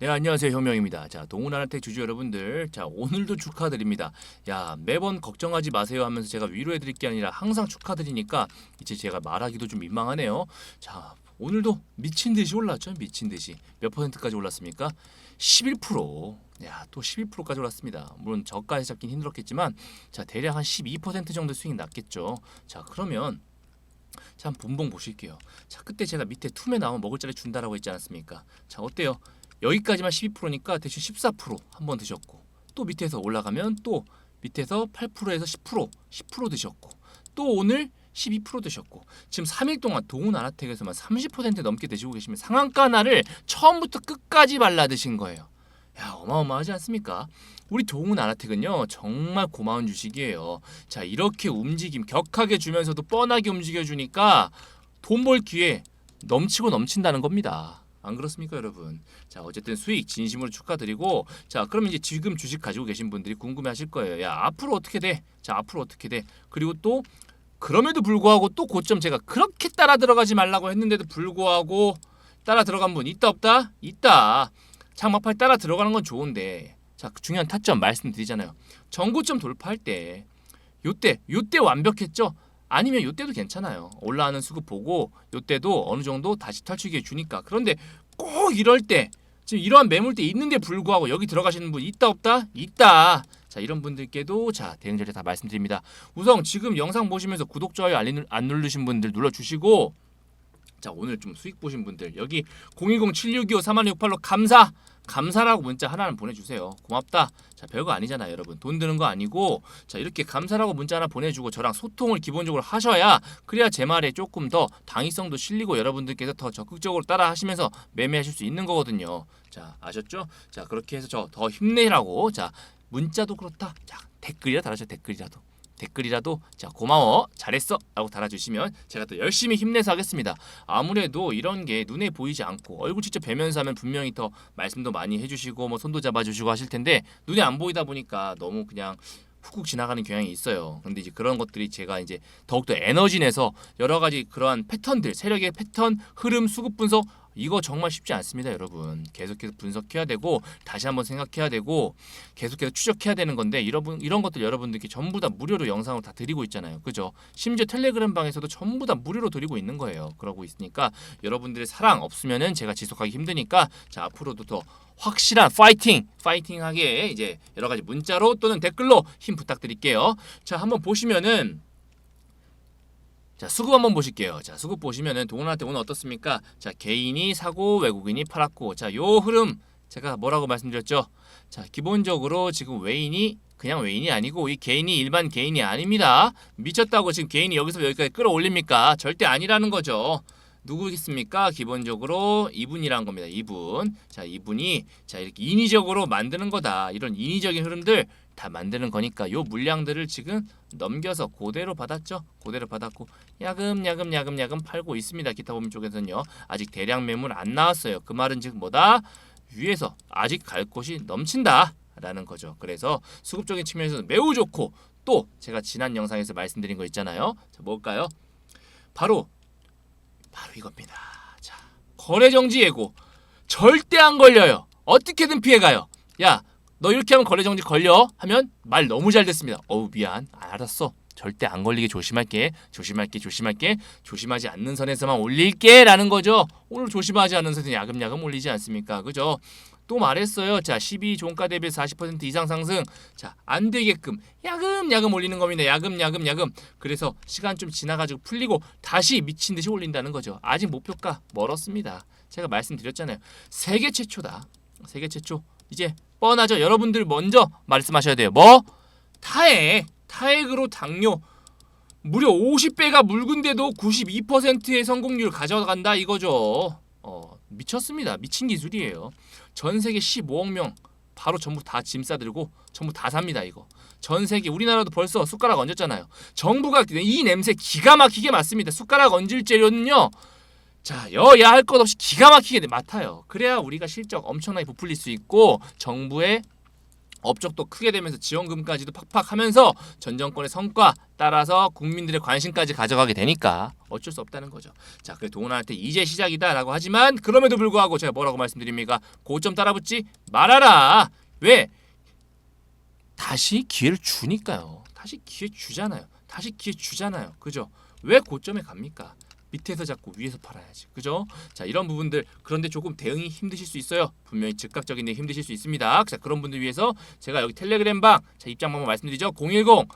네 안녕하세요 혁명입니다. 자 동훈아나텍 주주 여러분들 자 오늘도 축하드립니다. 야 매번 걱정하지 마세요 하면서 제가 위로해드릴 게 아니라 항상 축하드리니까 이제 제가 말하기도 좀 민망하네요. 자 오늘도 미친 듯이 올랐죠 미친 듯이 몇 퍼센트까지 올랐습니까? 11%. 야, 또 11%까지 올랐습니다. 물론 저가에 잡긴 힘들었겠지만 자, 대략 한 12% 정도 수익이 났겠죠. 자, 그러면 자, 한번 분봉 보실게요. 자, 그때 제가 밑에 투매 나오면 먹을 자리 준다라고 했지 않았습니까? 자, 어때요? 여기까지만 12%니까 대충 14%한 번 드셨고 또 밑에서 올라가면 또 밑에서 8%에서 10% 10% 드셨고 또 오늘 12% 드셨고 지금 3일 동안 동훈 아나텍에서만 30% 넘게 드시고 계시면 상한가 날을 처음부터 끝까지 발라 드신 거예요. 야 어마어마하지 않습니까? 우리 동훈 아나텍은요 정말 고마운 주식이에요. 자 이렇게 움직임 격하게 주면서도 뻔하게 움직여 주니까 돈 벌 기회 넘치고 넘친다는 겁니다. 안 그렇습니까, 여러분? 자, 어쨌든 수익 진심으로 축하드리고 자, 그러면 이제 지금 주식 가지고 계신 분들이 궁금해 하실 거예요. 야, 앞으로 어떻게 돼? 자, 앞으로 어떻게 돼? 그리고 또 그럼에도 불구하고 또 고점 제가 그렇게 따라 들어가지 말라고 했는데도 불구하고 따라 들어간 분 있다 없다? 있다. 장막팔 따라 들어가는 건 좋은데 자, 그 중요한 타점 말씀드리잖아요. 전고점 돌파할 때 요때 요때 완벽했죠? 아니면 요때도 괜찮아요. 올라가는 수급 보고 요때도 어느 정도 다시 탈출기에 주니까. 그런데 꼭 이럴 때 지금 이러한 매물대 있는데 불구하고 여기 들어가시는 분 있다 없다? 있다. 자 이런 분들께도 자 대응 자리 다 말씀드립니다. 우선 지금 영상 보시면서 구독 좋아요 알림 안 누르신 분들 눌러주시고 자 오늘 좀 수익 보신 분들 여기 010-7625-3168로 감사 감사라고 문자 하나는 보내주세요. 고맙다. 자 별거 아니잖아요, 여러분. 돈 드는 거 아니고 자 이렇게 감사라고 문자 하나 보내주고 저랑 소통을 기본적으로 하셔야 그래야 제 말에 조금 더 당위성도 실리고 여러분들께서 더 적극적으로 따라 하시면서 매매하실 수 있는 거거든요. 자 아셨죠? 자 그렇게 해서 저 더 힘내라고 자 문자도 그렇다. 자 댓글이라 달아줘 댓글이라도. 댓글이라도 자 고마워 잘했어 라고 달아주시면 제가 또 열심히 힘내서 하겠습니다 아무래도 이런 게 눈에 보이지 않고 얼굴 직접 뵈면서 하면 분명히 더 말씀도 많이 해주시고 뭐 손도 잡아주시고 하실 텐데 눈에 안 보이다 보니까 너무 그냥 훅훅 지나가는 경향이 있어요. 그런데 이제 그런 것들이 제가 이제 더욱더 에너지 내서 여러 가지 그러한 패턴들, 세력의 패턴, 흐름, 수급 분석 이거 정말 쉽지 않습니다, 여러분. 계속해서 분석해야 되고 다시 한번 생각해야 되고 계속해서 추적해야 되는 건데 이런 이런 것들 여러분들께 전부 다 무료로 영상을 다 드리고 있잖아요. 그죠? 심지어 텔레그램 방에서도 전부 다 무료로 드리고 있는 거예요. 그러고 있으니까 여러분들의 사랑 없으면은 제가 지속하기 힘드니까 자 앞으로도 더 확실한 파이팅, 파이팅하게 이제 여러 가지 문자로 또는 댓글로 힘 부탁드릴게요. 자, 한번 보시면은 자, 수급 한번 보실게요. 자, 수급 보시면은 동원한테 오늘 어떻습니까? 자, 개인이 사고 외국인이 팔았고. 자, 요 흐름 제가 뭐라고 말씀드렸죠? 자, 기본적으로 지금 외인이 그냥 외인이 아니고 이 개인이 일반 개인이 아닙니다. 미쳤다고 지금 개인이 여기서 여기까지 끌어올립니까? 절대 아니라는 거죠. 누구겠습니까? 기본적으로 이분이란 겁니다. 이분. 자, 이분이 자 이렇게 인위적으로 만드는 거다. 이런 인위적인 흐름들 다 만드는 거니까 요 물량들을 지금 넘겨서 그대로 받았죠. 그대로 받았고 야금야금 야금야금 팔고 있습니다. 기타 보면 쪽에서는요. 아직 대량 매물 안 나왔어요. 그 말은 즉 뭐다? 위에서 아직 갈 곳이 넘친다. 라는 거죠. 그래서 수급적인 측면에서 매우 좋고 또 제가 지난 영상에서 말씀드린 거 있잖아요. 자, 뭘까요? 바로 바로 이겁니다. 자, 거래 정지 예고 절대 안 걸려요. 어떻게든 피해 가요. 야, 너 이렇게 하면 거래 정지 걸려 하면 말 너무 잘 됐습니다. 어우 미안, 알았어. 절대 안 걸리게 조심할게, 조심할게, 조심할게, 조심하지 않는 선에서만 올릴게 라는 거죠. 오늘 조심하지 않는 선에서 야금야금 올리지 않습니까? 그죠? 또 말했어요. 자, 12 종가 대비 40% 이상 상승. 자, 안 되게끔 야금야금 올리는 겁니다. 야금야금 야금. 그래서 시간 좀 지나가지고 풀리고 다시 미친 듯이 올린다는 거죠. 아직 목표가 멀었습니다. 제가 말씀드렸잖아요. 세계 최초다. 세계 최초. 이제 뻔하죠. 여러분들 먼저 말씀하셔야 돼요. 뭐? 타액. 타액으로 당뇨. 무려 50배가 묽은데도 92%의 성공률 가져간다 이거죠. 어, 미쳤습니다. 미친 기술이에요. 전 세계 15억 명 바로 전부 다 짐 싸들고 전부 다 삽니다 이거. 전 세계 우리나라도 벌써 숟가락 얹었잖아요. 정부가 이 냄새 기가 막히게 맡습니다. 숟가락 얹을 재료는요. 자 여야 할 것 없이 기가 막히게 맡아요. 그래야 우리가 실적 엄청나게 부풀릴 수 있고 정부의 업적도 크게 되면서 지원금까지도 팍팍 하면서 전 정권의 성과 따라서 국민들의 관심까지 가져가게 되니까 어쩔 수 없다는 거죠. 자, 그래 때 이제 시작이다라고 하지만 그럼에도 불구하고 제가 뭐라고 말씀드립니까? 고점 따라붙지 말아라. 왜? 다시 기회를 주니까요. 다시 기회 주잖아요. 다시 기회 주잖아요. 그죠? 왜 고점에 갑니까? 밑에서 잡고 위에서 팔아야지. 그죠? 자, 이런 부분들 그런데 조금 대응이 힘드실 수 있어요. 분명히 즉각적인 데 힘드실 수 있습니다. 자, 그런 분들 위해서 제가 여기 텔레그램 방, 자, 입장 방법 말씀드리죠. 010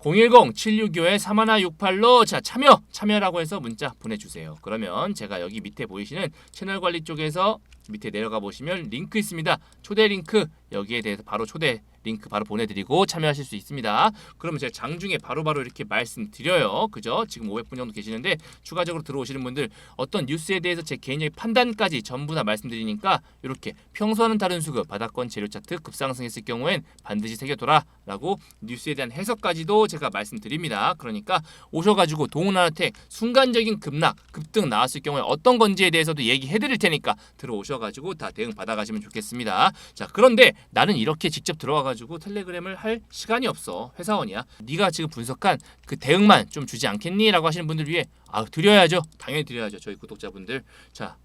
010-765-3168로 자 참여 참여라고 해서 문자 보내주세요. 그러면 제가 여기 밑에 보이시는 채널 관리 쪽에서 밑에 내려가 보시면 링크 있습니다. 초대 링크 여기에 대해서 바로 초대 링크 바로 보내드리고 참여하실 수 있습니다. 그러면 제가 장중에 바로바로 이렇게 말씀드려요. 그죠? 지금 500분 정도 계시는데 추가적으로 들어오시는 분들 어떤 뉴스에 대해서 제 개인적인 판단까지 전부 다 말씀드리니까 이렇게 평소와는 다른 수급 바닥권 재료 차트 급상승했을 경우엔 반드시 새겨둬라라고 뉴스에 대한 해석까지도 제가 말씀드립니다. 그러니까 오셔가지고 동훈아텍 순간적인 급락 급등 나왔을 경우에 어떤 건지에 대해서도 얘기해드릴 테니까 들어오셔 가지고 다 대응 받아가시면 좋겠습니다. 자 그런데 나는 이렇게 직접 들어와가지고 텔레그램을 할 시간이 없어 회사원이야. 네가 지금 분석한 그 대응만 좀 주지 않겠니?라고 하시는 분들 위해 아 드려야죠. 당연히 드려야죠. 저희 구독자분들 자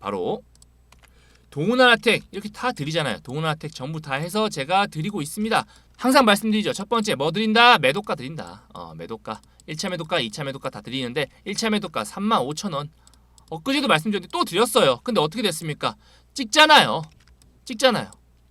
바로 동훈아텍 이렇게 다 드리잖아요. 동훈아텍 전부 다 해서 제가 드리고 있습니다. 항상 말씀드리죠. 첫 번째 뭐 드린다? 매도가 드린다. 어, 매도가 1차 매도가, 2차 매도가 다 드리는데 1차 매도가 35,000원. 엊그제도 말씀드렸는데 또 드렸어요. 근데 어떻게 됐습니까? 찍잖아요. 찍잖아요.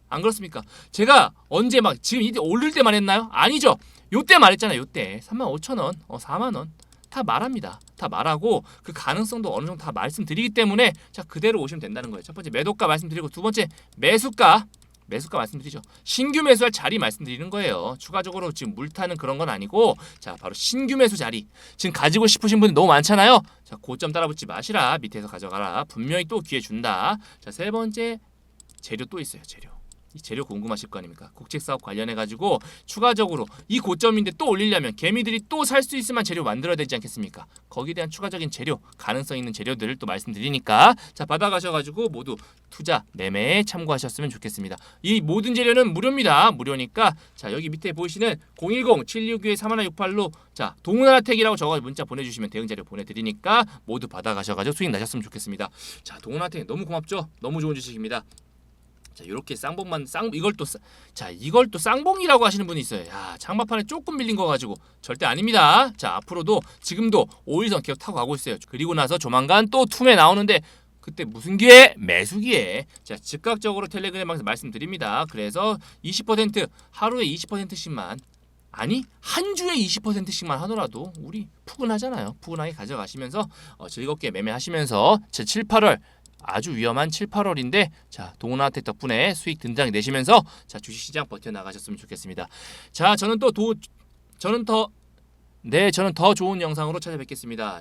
안 그렇습니까? 제가 언제 막 지금 이때 오를 때만 했나요? 아니죠. 요때 말했잖아요. 요때 35,000원, 어 4만 원. 다 말합니다. 다 말하고 그 가능성도 어느 정도 다 말씀드리기 때문에 자 그대로 오시면 된다는 거예요. 첫 번째 매도가 말씀드리고 두 번째 매수가 매수가 말씀드리죠. 신규 매수할 자리 말씀드리는 거예요. 추가적으로 지금 물타는 그런 건 아니고 자 바로 신규 매수 자리 지금 가지고 싶으신 분들 너무 많잖아요. 자 고점 따라붙지 마시라 밑에서 가져가라 분명히 또 기회 준다. 자 세 번째 재료 또 있어요. 재료. 이 재료 궁금하실 거 아닙니까? 국책 사업 관련해 가지고 추가적으로 이 고점인데 또 올리려면 개미들이 또 살수 만한 재료 만들어야 되지 않겠습니까? 거기에 대한 추가적인 재료, 가능성 있는 재료들을 또 말씀드리니까 자 받아 가셔 가지고 모두 투자 매매에 참고하셨으면 좋겠습니다. 이 모든 재료는 무료입니다. 무료니까 자 여기 밑에 보이시는 010-769-3168로 자 동훈아텍이라고 적어 문자 보내주시면 대응 자료 보내드리니까 모두 받아 가셔 가지고 수익 나셨으면 좋겠습니다. 자 동훈아텍 너무 고맙죠? 너무 좋은 주식입니다. 자 이렇게 쌍봉만 쌍 이걸 또 자 이걸 또 쌍봉이라고 하시는 분이 있어요. 야 장마판에 조금 밀린 거 가지고 절대 아닙니다. 자 앞으로도 지금도 5일선 계속 타고 가고 있어요. 그리고 나서 조만간 또 툼에 나오는데 그때 무슨 기회? 매수 기회. 자 즉각적으로 텔레그램에서 말씀드립니다. 그래서 20% 하루에 20%씩만 아니 한 주에 20%씩만 하더라도 우리 푸근하잖아요. 푸근하게 가져가시면서 어, 즐겁게 매매하시면서 제 7, 8월 아주 위험한 7, 8월인데 자 동원아텍 덕분에 수익 등장 내시면서 자 주식시장 버텨 나가셨으면 좋겠습니다. 자 저는 또 도 저는 더 네, 저는 더 좋은 영상으로 찾아뵙겠습니다.